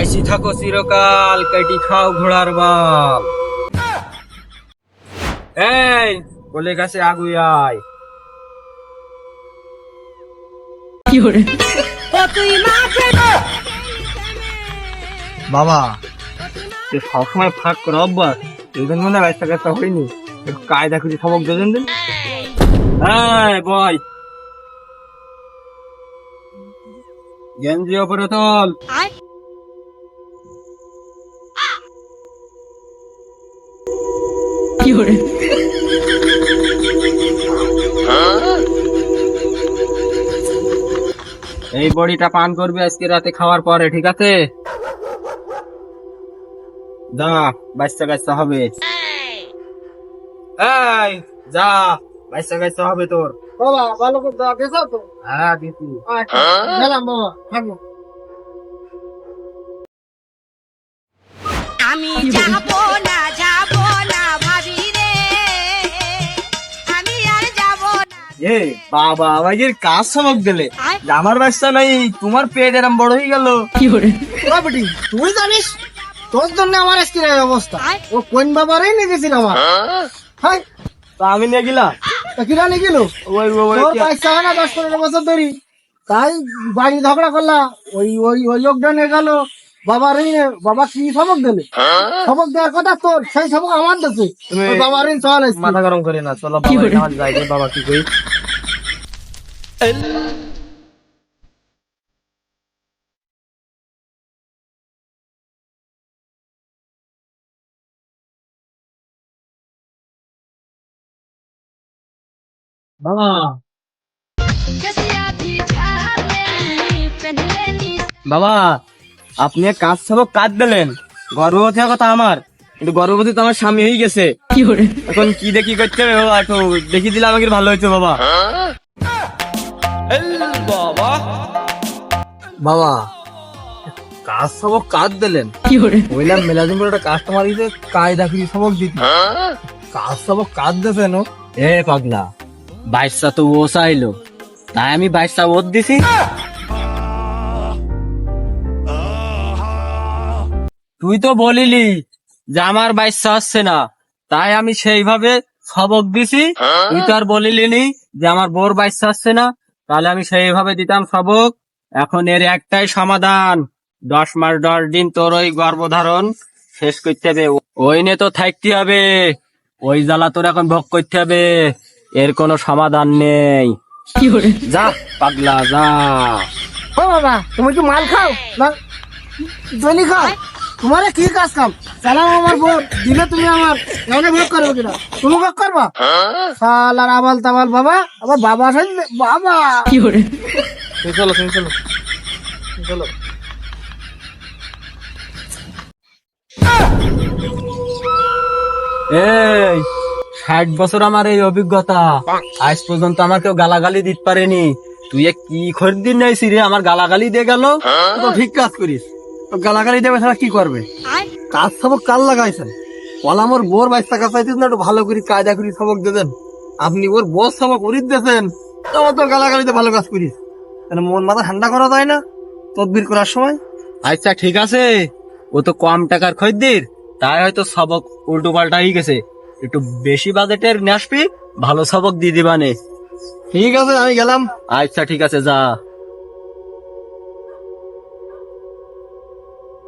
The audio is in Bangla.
বাইসি থাকো চিরকাল কেটি খাও ঘোড়ার বাল। এই বলে গেছে আগুই আয় বাবা তুই সবসময় ফাঁক করে অভ্যাস। এই জন্য মনে রাস্তা কাজটা হয়নি। একটু কায়দা খুঁজে সবক দেবেন দিন। হ্যাঁ বয়। গেঞ্জি ওপরে তোল এই বড়িটা পান করবি আজকে রাতে খাওয়ার পরে ঠিক আছে? যা বাচ্চা কাচ্চা হবে। এই যা বাচ্চা কাচ্চা হবে তোর। বাবা ভালো করে দাও তো? হ্যাঁ দিদি আচ্ছা গেলাম বাবা থাকব আমি যাব এ বাবা আমাদের কাজ সবক দিলে। আমার বাচ্চা নাই তোমার পেট এরম বড় হয়ে গেল। বাবাটি তুই জানিস তোর জন্য আমার আজকের অবস্থা। ও কোন বাবারই নিয়ে গেছিল আমার। হ্যাঁ তা আমি নিয়ে গেলাম তা কিরা নিয়ে গেল? ওই ওই বাইশ না দশ পনেরো বছর ধরি। তাই বাড়ি ঝগড়া করলা ওই ওই ওই লোকটা নিয়ে গেল। বাবার ঋণ বাবা কি সবক দিলে? সবক দেওয়ার কথা তোর সেই সবক আমার দেশে তুমি- বাবার ঋণ চল মাথা গরম করে না চলো বাবা আমার যাই বাবা কি কই বাবা বাবা আপনি এক কাজ সব কাজ দিলেন। গর্ভবতী কথা আমার। কিন্তু গর্ভবতী তো আমার স্বামী হয়ে গেছে। এখন কি দেখি করতে হবে বাবা একটু দেখি দিলে আমাকে ভালো হইতো বাবা। বাবা বাবা কাজ সবক কাজ দিলেন। বললাম মেলাদিন পরে একটা কাস্টমার দিতে কায়দা কি সবক দিতে। কাজ সবক কাজ দিতেন এ পাগলা বাইশটা তো ও চাইলো। তাই আমি বাইশটা ওর দিছি। তুই তো বলিলি যে আমার বাইশটা আসছে না। তাই আমি সেইভাবে সবক দিছি। তুই তো আর বলিলি নি যে আমার বোর বাইশটা আসছে না। তাহলে আমি সেইভাবে দিতাম সবক। এখন এর একটাই সমাধান। দশ মাস দশ দিন তোর ওই গর্ভধারণ শেষ করতে হবে। ওই নিয়ে তো থাকতে হবে। ওই জ্বালা তোর এখন ভোগ করতে হবে। এর কোনো সমাধান নেই। যা পাগলা যা। ও বাবা তুমি কি মাল খাও? না? জনি খাও। তোমার কি কাজ কাম? চালাও আমার ভোট দিলে তুমি আমার। এখানে ভোট করবে কিনা? তুমি ভোট করবা? সালার আবাল তাবাল বাবা আবার বাবা বাবা! কি চলো তুমি চলো তুমি চলো। এই ষাট বছর আমার এই অভিজ্ঞতা। আজ পর্যন্ত আমার কেউ গালাগালি দিতে পারেনি। তুই কি খরিদ্দিন নাইছি রে? আমার গালাগালি দিয়ে গেল। তো ঠিক কাজ করিস। তো গালাগালি দেবে তারা কি করবে? কাজ সবক কাল লাগাইছেন? বলা আমার বোর বাইশ টাকা চাইছিস না একটু ভালো করে কায়দা করি সবক দেবেন। আপনি ওর বস সবক দেবেন তোমার তো গালাগালিতে ভালো কাজ করিস। মন মাথা ঠান্ডা করা যায় না তদবির করার সময়। আচ্ছা ঠিক আছে। ও তো কম টাকার খরিদ্দির তাই হয়তো সবক উল্টো পাল্টা হয়ে গেছে। একটু বেশি বাজেটের নিয়ে আসবি ভালো সবক দিয়ে দিবানে। ঠিক আছে আমি গেলাম। আচ্ছা ঠিক আছে যা।